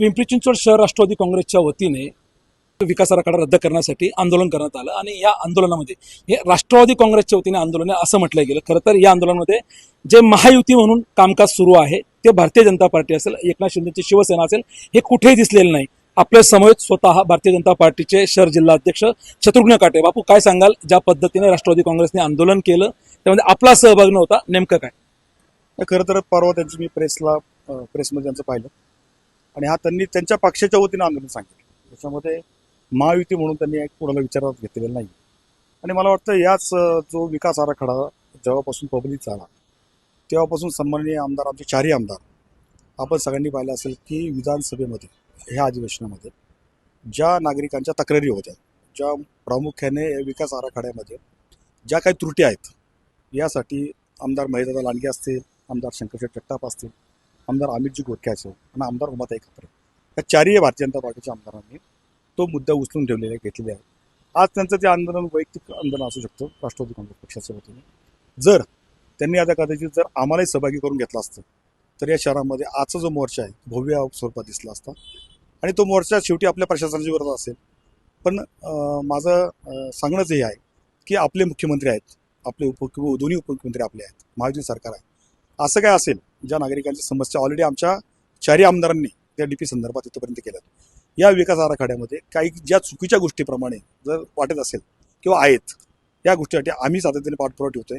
पिंपरी चिंचवड शहर राष्ट्रवादी काँग्रेसच्या वतीने विकास आराखडा रद्द करण्यासाठी आंदोलन करण्यात आलं आणि या आंदोलनामध्ये हे राष्ट्रवादी काँग्रेसच्या वतीने आंदोलन आहे असं म्हटलं गेलं. खरं तर या आंदोलनामध्ये जे महायुती म्हणून कामकाज सुरू आहे ते भारतीय जनता पार्टी असेल एकनाथ शिंदेची शिवसेना असेल हे कुठेही दिसलेलं नाही. आपल्या समवेत स्वतः भारतीय जनता पार्टीचे शहर जिल्हा अध्यक्ष शत्रुघ्न काटे. बापू काय सांगाल? ज्या पद्धतीने राष्ट्रवादी काँग्रेसने आंदोलन केलं त्यामध्ये आपला सहभाग नव्हता नेमकं काय? खरं तर परवा त्यांची मी प्रेसला प्रेसमध्ये त्यांचं पाहिलं. आणि हा त्यांनी त्यांच्या पक्षाच्या वतीनं आंदोलन सांगितलं. त्याच्यामध्ये महायुती म्हणून त्यांनी एक कोणाला विचारात घेतलेलं नाही. आणि मला वाटतं याच जो विकास आराखडा जेव्हापासून पब्लिक झाला तेव्हापासून सन्माननीय आमदार आमचे चारही आमदार आपण सगळ्यांनी पाहिलं असेल की विधानसभेमध्ये ह्या अधिवेशनामध्ये ज्या नागरिकांच्या तक्रारी होत्या ज्या प्रामुख्याने या विकास आराखड्यामध्ये ज्या काही त्रुटी आहेत यासाठी आमदार महेदादा लांडगे असतील आमदार शंकरशेठ जगताप असतील आमदार अमितजी गोरखे असो आणि आमदार उमाताई खापरे. या चारही भारतीय जनता पार्टीच्या आमदारांनी तो मुद्दा उचलून ठेवलेला घेतलेला आहे. आज त्यांचं ते आंदोलन वैयक्तिक आंदोलन असू शकतं राष्ट्रवादी काँग्रेस पक्षाच्या वतीने. जर त्यांनी आता कदाचित जर आम्हालाही सहभागी करून घेतला असतं तर या शहरामध्ये आजचा जो मोर्चा आहे भव्य स्वरूपात दिसला असता. आणि तो मोर्चा शेवटी आपल्या प्रशासनाची गरज असेल. पण माझं सांगणंच हे आहे की आपले मुख्यमंत्री आहेत आपले उप दोन्ही उपमुख्यमंत्री आपले आहेत महायुती सरकार आहे. असं काय असेल ज्या नागरिकांची समस्या ऑलरेडी आमच्या चारही आमदारांनी त्या डी पी संदर्भात इथपर्यंत केल्यात. या विकास आराखड्यामध्ये काही ज्या चुकीच्या गोष्टीप्रमाणे जर वाटत असेल किंवा आहेत या गोष्टीसाठी आम्ही सातत्याने पाठपुरावा ठेवतोय.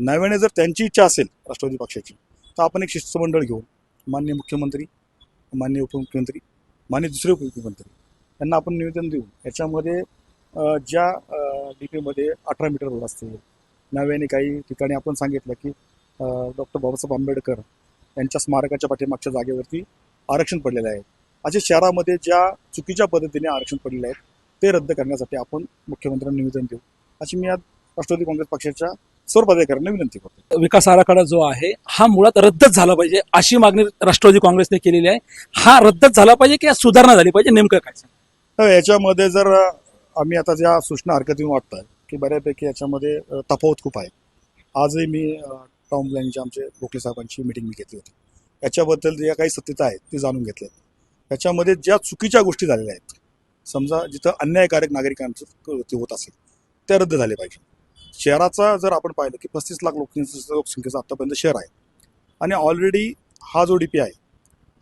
नव्याने जर त्यांची इच्छा असेल राष्ट्रवादी पक्षाची तर आपण एक शिष्टमंडळ घेऊन मान्य मुख्यमंत्री मान्य उपमुख्यमंत्री मान्य दुसरे उपमुख्यमंत्री यांना आपण निवेदन देऊ. याच्यामध्ये ज्या डी पीमध्ये अठरा मीटर रोड असतील नव्याने काही ठिकाणी आपण सांगितलं की डॉक्टर बाबासाहेब आंबेडकर यांच्या स्मारकाच्या पाठीमागच्या जागेवरती आरक्षण पडलेलं आहे. असे शहरामध्ये ज्या चुकीच्या पद्धतीने आरक्षण पडलेले आहेत ते रद्द करण्यासाठी आपण मुख्यमंत्र्यांना निवेदन देऊ. अशी मी आज राष्ट्रवादी काँग्रेस पक्षाच्या सर्व पदाधिकाऱ्यांना विनंती करतो. विकास आराखडा जो आहे हा मुळात रद्दच झाला पाहिजे अशी मागणी राष्ट्रवादी काँग्रेसने केलेली आहे. हा रद्दच झाला पाहिजे की सुधारणा झाली पाहिजे नेमकं काय? तर याच्यामध्ये जर आम्ही आता ज्या सूचना हरकती वाटत आहे की बऱ्यापैकी याच्यामध्ये तफावत खूप आहे. आजही मी टाउन प्लॅनचे आमचे गोखले साहेबांची मिटिंग मी घेतली होती. याच्याबद्दल ज्या काही सत्यता आहेत ती जाणून घेतल्या याच्यामध्ये ज्या चुकीच्या गोष्टी झालेल्या आहेत समजा जिथं अन्यायकारक नागरिकांचं होत असेल त्या रद्द झाले पाहिजे. शहराचा जर आपण पाहिलं की पस्तीस लाख लोकसंख्येचं लोकसंख्येचं आत्तापर्यंत शहर आहे. आणि ऑलरेडी हा जो डी पी आहे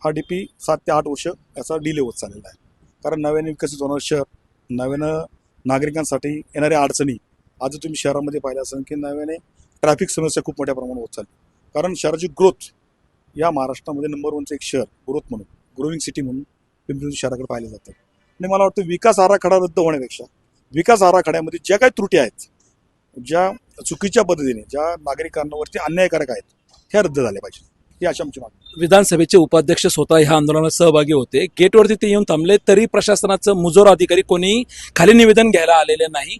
हा डी पी सात ते आठ वर्ष याचा डिले होत चाललेला आहे. कारण नव्याने विकसित होणारं शहर नव्यानं नागरिकांसाठी येणाऱ्या अडचणी आज तुम्ही शहरामध्ये पाहिलं असेल की नव्याने ट्रॅफिक समस्या खूप मोठ्या प्रमाणात होत चालली. कारण शहराची ग्रोथ या महाराष्ट्रामध्ये नंबर वनचं एक शहर ग्रोथ म्हणून ग्रोविंग सिटी म्हणून पिंपरी शहराकडे पाहिलं जातं. आणि मला वाटतं विकास आराखडा रद्द होण्यापेक्षा विकास आराखड्यामध्ये ज्या काही त्रुटी आहेत ज्या चुकीच्या पद्धतीने ज्या नागरिकांवरती अन्यायकारक आहेत ह्या रद्द झाल्या पाहिजे. ही अशी आमची मागणी विधानसभेचे उपाध्यक्ष स्वतः ह्या आंदोलनात सहभागी होते. गेटवरती ते येऊन थांबले तरी प्रशासनाचं मुजोर अधिकारी कोणी खाली निवेदन घ्यायला आलेले नाही.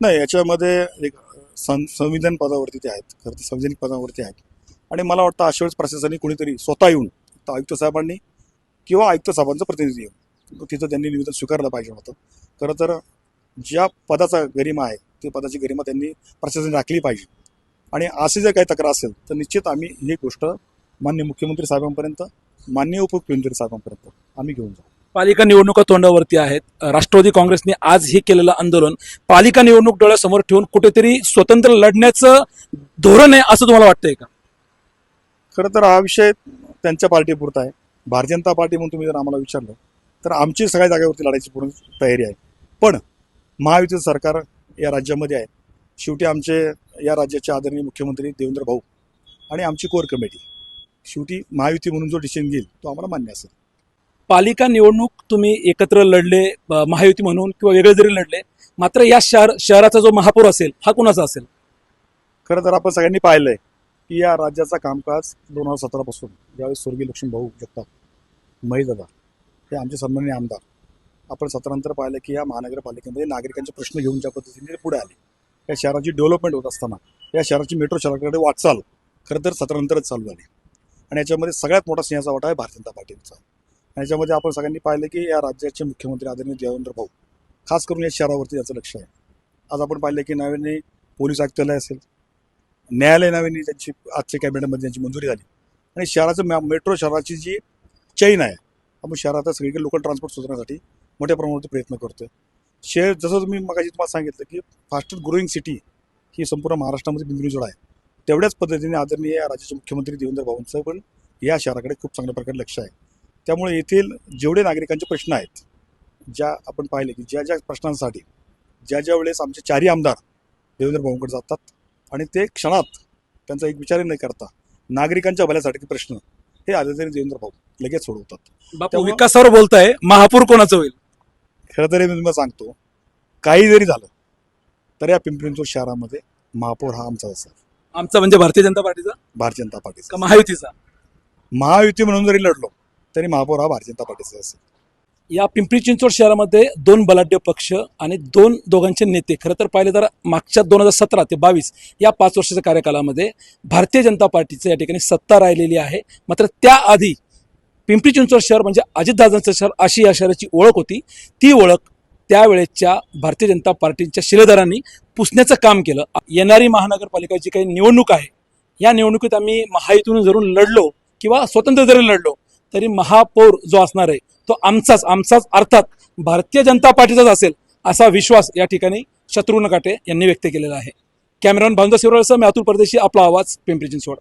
नाही याच्यामध्ये एक सं संविधान पदावरती ते आहेत. खरं तर संविधानिक पदावरती आहेत. आणि मला वाटतं अशा वेळेस प्रशासनाने कोणीतरी स्वतः येऊन तर आयुक्त साहेबांनी किंवा आयुक्त साहेबांचं प्रतिनिधी येऊन तिथं त्यांनी निवेदन स्वीकारलं पाहिजे होतं. खरं तर ज्या पदाचा गरिमा आहे ते पदाची गरिमा त्यांनी प्रशासनाने राखली पाहिजे. आणि असे जर काही तक्रार असेल तर निश्चित आम्ही ही गोष्ट मान्य मुख्यमंत्री साहेबांपर्यंत मान्य उपमुख्यमंत्री साहेबांपर्यंत आम्ही घेऊन जाऊ. पालिका निवडणुका तोंडावरती आहेत. राष्ट्रवादी काँग्रेसने आज हे केलेलं आंदोलन पालिका निवडणूक डोळ्यासमोर ठेवून कुठेतरी स्वतंत्र लढण्याचं धोरण आहे असं तुम्हाला वाटतंय का? खरं तर हा विषय त्यांच्या पार्टीपुरता आहे. भारतीय जनता पार्टी म्हणून तुम्ही जर आम्हाला विचारलं तर आमची सगळ्या जागेवरती लढायची पूर्ण तयारी आहे. पण महायुतीचं सरकार या राज्यामध्ये आहे. शेवटी आमचे या राज्याचे आदरणीय मुख्यमंत्री देवेंद्र भाऊ आणि आमची कोर कमिटी. शेवटी महायुती म्हणून जो डिसिजन घेईल तो आम्हाला मान्य असेल. पालिका निवडणूक तुम्ही एकत्र लढले महायुती म्हणून किंवा वेगळे जरी लढले मात्र या शहर शहराचा जो महापौर असेल हा कुणाचा असेल? खरं तर आपण सगळ्यांनी पाहिलंय की या राज्याचा कामकाज दोन हजार सतरापासून ज्यावेळेस स्वर्गीय लक्ष्मी भाऊ जगताप महीदादा हे आमचे सन्माननीय आमदार आपण सतरानंतर पाहिलं की या महानगरपालिकेमध्ये नागरिकांचे प्रश्न घेऊन ज्या पद्धतीने पुढे आले. या शहराची डेव्हलपमेंट होत असताना या शहराची मेट्रो शहराकडे वाटचाल खरं तर सतरानंतरच चालू झाली. आणि याच्यामध्ये सगळ्यात मोठा सिंहाचा वाटा आहे भारतीय जनता पार्टीचा. याच्यामध्ये आपण सगळ्यांनी पाहिलं की या राज्याचे मुख्यमंत्री आदरणीय देवेंद्र भाऊ खास करून या शहरावरती याचं लक्ष आहे. आज आपण पाहिलं की नव्याने पोलीस आयुक्तालय असेल न्यायालय नव्याने त्यांची आजच्या कॅबिनेटमध्ये त्यांची मंजुरी झाली. आणि शहराचं मॅ- मेट्रो शहराची जी चैन आहे आपण शहरात सगळीकडे लोकल ट्रान्सपोर्ट सुधारण्यासाठी मोठ्या प्रमाणात प्रयत्न करतोय. शहर जसं तुम्ही मगाशी तुम्हाला सांगितलं की फास्टेस्ट ग्रोईंग सिटी ही संपूर्ण महाराष्ट्रामध्ये पिंपरीजोड आहे. तेवढ्याच पद्धतीने आदरणीय राज्याचे मुख्यमंत्री देवेंद्र भाऊंचं पण या शहराकडे खूप चांगल्या प्रकारे लक्ष आहे. त्यामुळे येथील जेवढे नागरिकांचे प्रश्न आहेत ज्या आपण पाहिले की ज्या ज्या प्रश्नांसाठी ज्या ज्या वेळेस आमचे चारही आमदार देवेंद्र भाऊंकडे जातात आणि ते क्षणात त्यांचा एक विचारही न करता नागरिकांच्या भल्यासाठी प्रश्न हे आदरणीय देवेंद्र भाऊ लगेच सोडवतात. विकासावर बोलताय महापूर कोणाचं होईल? खरं तरी मी तुम्हाला सांगतो काही जरी झालं तर या पिंपरी चिंचवड शहरामध्ये महापौर हा आमचाच असेल. आमचा म्हणजे भारतीय जनता पार्टीचा? भारतीय जनता पार्टीचा. महायुतीचा? महायुती म्हणून जरी लढलो तरी महापौर हा भारतीय जनता पार्टीचा असेल. या पिंपरी चिंचवड शहरामध्ये दोन बलाढ्य पक्ष आणि दोन दोघांचे नेते खरं तर पाहिले तर मागच्या दोन हजार सतरा ते बावीस या पाच वर्षाच्या कार्यकालामध्ये भारतीय जनता पार्टीचं या ठिकाणी सत्ता राहिलेली आहे. मात्र त्याआधी पिंपरी चिंचवड शहर म्हणजे अजितदादांचं शहर अशी या शहराची ओळख होती. ती ओळख त्यावेळेच्या भारतीय जनता पार्टीच्या शिलेदारांनी पुसण्याचं काम केलं. येणारी महानगरपालिका जी काही निवडणूक आहे. या निवडणुकीत आम्ही महायुतीतून जरून लढलो किंवा स्वतंत्र जरी लढलो तरी महापौर जो असणार आहे तो आमचाच आमचाच अर्थात भारतीय जनता पार्टीचाच असेल असा विश्वास या ठिकाणी शत्रुघ्न काटे यांनी व्यक्त केलेला आहे. कॅमेरामॅन भावंदा शिवराळसह मी अतुल परदेशी आपला आवाज पिंपरी चिंचवड.